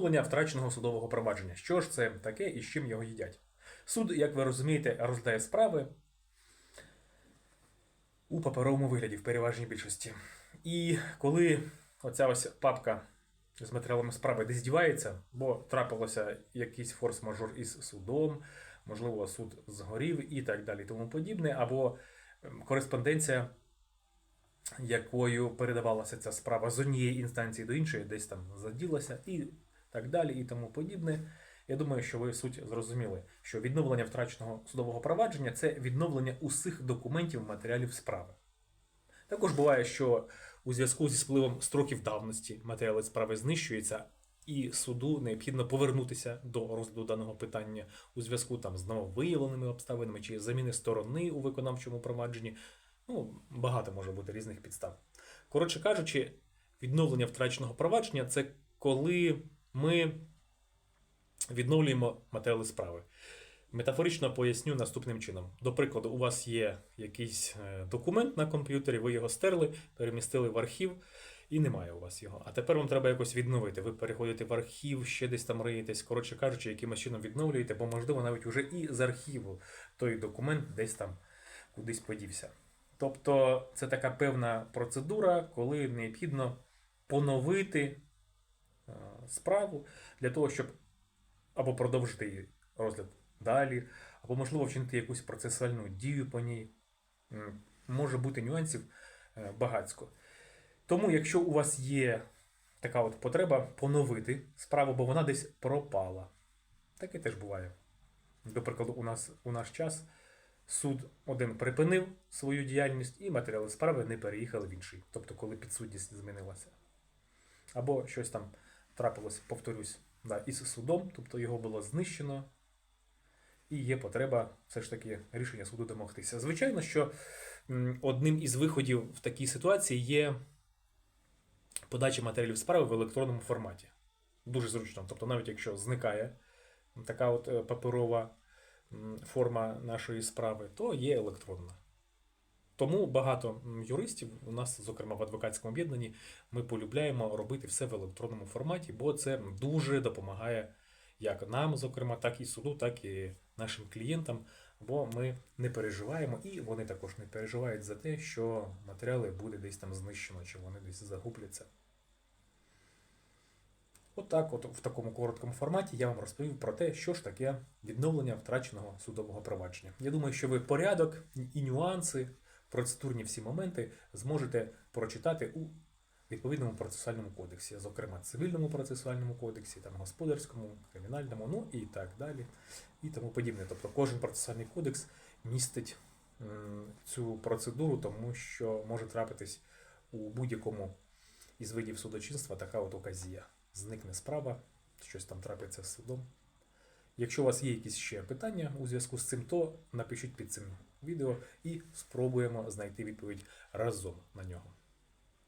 Відновлення втраченого судового провадження. Що ж це таке і з чим його їдять? Суд, як ви розумієте, розглядає справи у паперовому вигляді в переважній більшості. І коли оця ось папка з матеріалами справи десь дівається, бо трапилося якийсь форс-мажор із судом, можливо, суд згорів і так далі, тому подібне, або ем, кореспонденція якою передавалася ця справа з однієї інстанції до іншої, десь там заділася і так далі, і тому подібне. Я думаю, що ви суть зрозуміли, що відновлення втраченого судового провадження це відновлення усіх документів матеріалів справи. Також буває, що у зв'язку зі спливом строків давності матеріали справи знищуються, і суду необхідно повернутися до розгляду даного питання у зв'язку там з нововиявленими обставинами чи заміни сторони у виконавчому провадженні. Ну, багато може бути різних підстав. Коротше кажучи, відновлення втраченого провадження це коли ми відновлюємо матеріали справи. Метафорично поясню наступним чином. До прикладу, у вас є якийсь е, документ на комп'ютері, ви його стерли, перемістили в архів, і немає у вас його. А тепер вам треба якось відновити. Ви переходите в архів, ще десь там риєтесь, коротше кажучи, якимось чином відновлюєте, бо, можливо, навіть уже і з архіву той документ десь там кудись подівся. Тобто це така певна процедура, коли необхідно поновити справу для того, щоб або продовжити її розгляд далі, або, можливо, вчинити якусь процесуальну дію по ній. Може бути нюансів е, багацько. Тому, якщо у вас є така от потреба поновити справу, бо вона десь пропала. Таке теж буває. До прикладу, у нас у наш час суд один припинив свою діяльність, і матеріали справи не переїхали в інший. Тобто, коли підсудність змінилася. Або щось там трапилось, повторюсь, да, із судом, тобто його було знищено, і є потреба все ж таки рішення суду домогтися. Звичайно, що одним із виходів в такій ситуації є подача матеріалів справи в електронному форматі. Дуже зручно. Тобто, навіть якщо зникає така от е, паперова форма нашої справи, то є електронна. Тому багато юристів, у нас, зокрема в адвокатському об'єднанні, ми полюбляємо робити все в електронному форматі, бо це дуже допомагає як нам, зокрема, так і суду, так і нашим клієнтам. Бо ми не переживаємо, і вони також не переживають за те, що матеріали буде десь там знищено, чи вони десь загубляться. Отак, от, в такому короткому форматі я вам розповів про те, що ж таке відновлення втраченого судового провадження. Я думаю, що ви порядок і нюанси, процедурні всі моменти зможете прочитати у відповідному процесуальному кодексі, зокрема цивільному процесуальному кодексі, там господарському, кримінальному, ну і так далі, і тому подібне. Тобто кожен процесуальний кодекс містить цю процедуру, тому що може трапитись у будь-якому із видів судочинства така от оказія. Зникне справа, щось там трапиться з судом. Якщо у вас є якісь ще питання у зв'язку з цим, то напишіть під цим відео і спробуємо знайти відповідь разом на нього.